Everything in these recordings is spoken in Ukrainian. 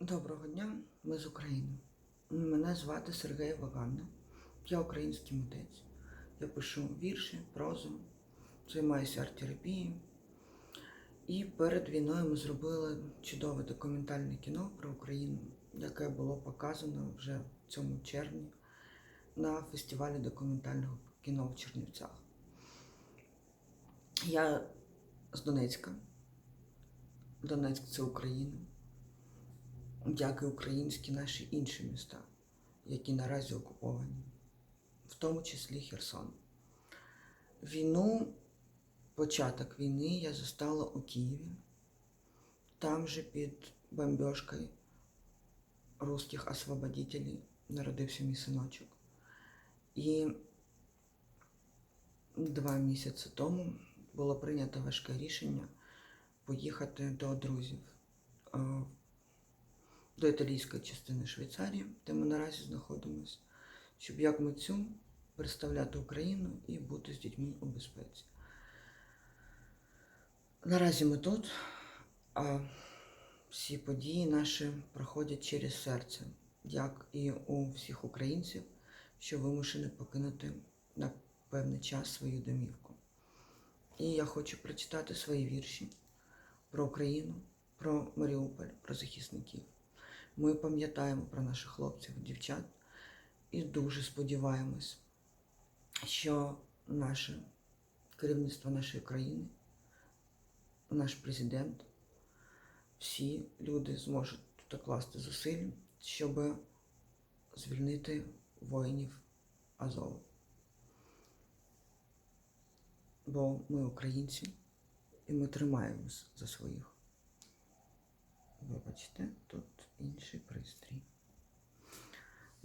Доброго дня, ми з України. Мене звати Сергій Ваганна. Я український митець. Я пишу вірші, прозу, займаюся арт-терапією. І перед війною ми зробили чудове документальне кіно про Україну, яке було показано вже в цьому червні на фестивалі документального кіно в Чернівцях. Я з Донецька. Донецьк це Україна як і українські наші інші міста, які наразі окуповані, в тому числі Херсон. Війну, початок війни я застала у Києві, там же під бомбежкою русських освободителів народився мій синочок. І два місяці тому було прийнято важке рішення поїхати до друзів е, до італійської частини Швейцарії, де ми наразі знаходимося, щоб як митцю представляти Україну і бути з дітьми у безпеці. Наразі ми тут, а всі події наші проходять через серце, як і у всіх українців, що вимушені покинути на певний час свою домівку. І я хочу прочитати свої вірші про Україну, про Маріуполь, про захисників. Ми пам'ятаємо про наших хлопців, і дівчат і дуже сподіваємось, що наше керівництво нашої країни, наш президент, всі люди зможуть докласти зусиль, щоб звільнити воїнів Азову. Бо ми українці і ми тримаємось за своїх. Вибачте, тут.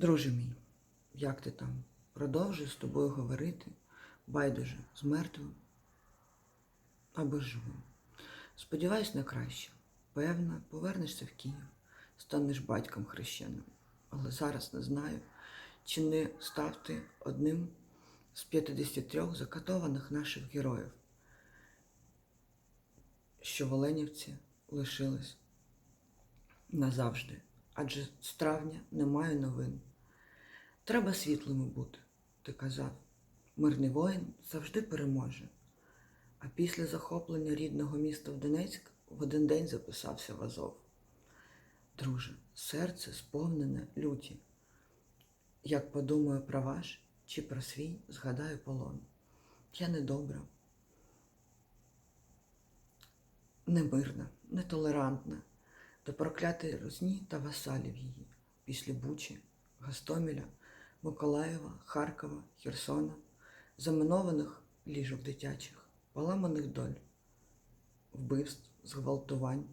Друже мій, як ти там? Продовжую з тобою говорити, байдуже, з мертвим або живим. Сподіваюсь на краще. Певно, повернешся в Київ, станеш батьком хрещеним. Але зараз не знаю, чи не став ти одним з 53 закатованих наших героїв, що в Оленівці лишились назавжди, адже з травня немає новин. Треба світлими бути, ти казав. Мирний воїн завжди переможе. А після захоплення рідного міста в Донецьк в один день записався в Азов. Друже, серце сповнене люті. Як подумаю про ваш чи про свій, згадаю полон. Я недобра, немирна, нетолерантна, до проклятої Русні та васалів її після Бучі, Гастомеля, Миколаєва, Харкова, Херсона, заминованих ліжок дитячих, поламаних доль, вбивств, зґвалтувань,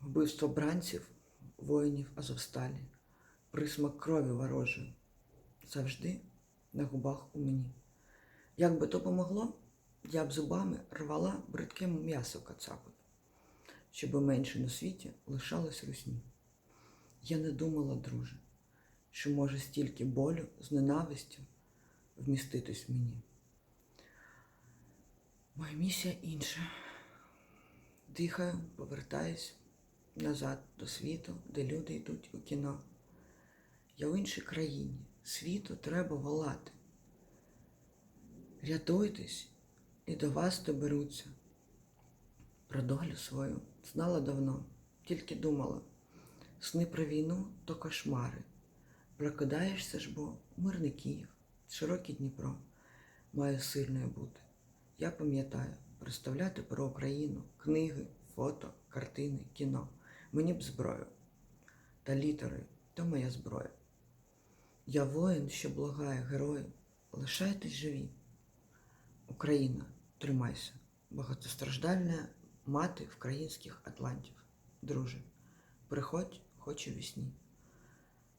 вбивство бранців, воїнів Азовсталі, присмак крові ворожої, завжди на губах у мені. Як би то помогло, я б зубами рвала бридке м'ясо кацапи щоб менше на світі лишалось русні. Я не думала, друже, що може стільки болю з ненавистю вміститись в мені. Моя місія інша. Дихаю, повертаюсь назад до світу, де люди йдуть у кіно. Я в іншій країні. Світу треба волати. Рятуйтесь і до вас доберуться. Про долю свою знала давно, тільки думала. Сни про війну то кошмари. Прокидаєшся ж, бо мирний Київ, широкий Дніпро має сильною бути. Я пам'ятаю, представляти про Україну, книги, фото, картини, кіно. Мені б зброю. Та літери то моя зброя. Я воїн, що благає герою. Лишайтесь живі. Україна, тримайся, багатостраждальна мати українських атлантів. Друже, приходь, хоч у вісні.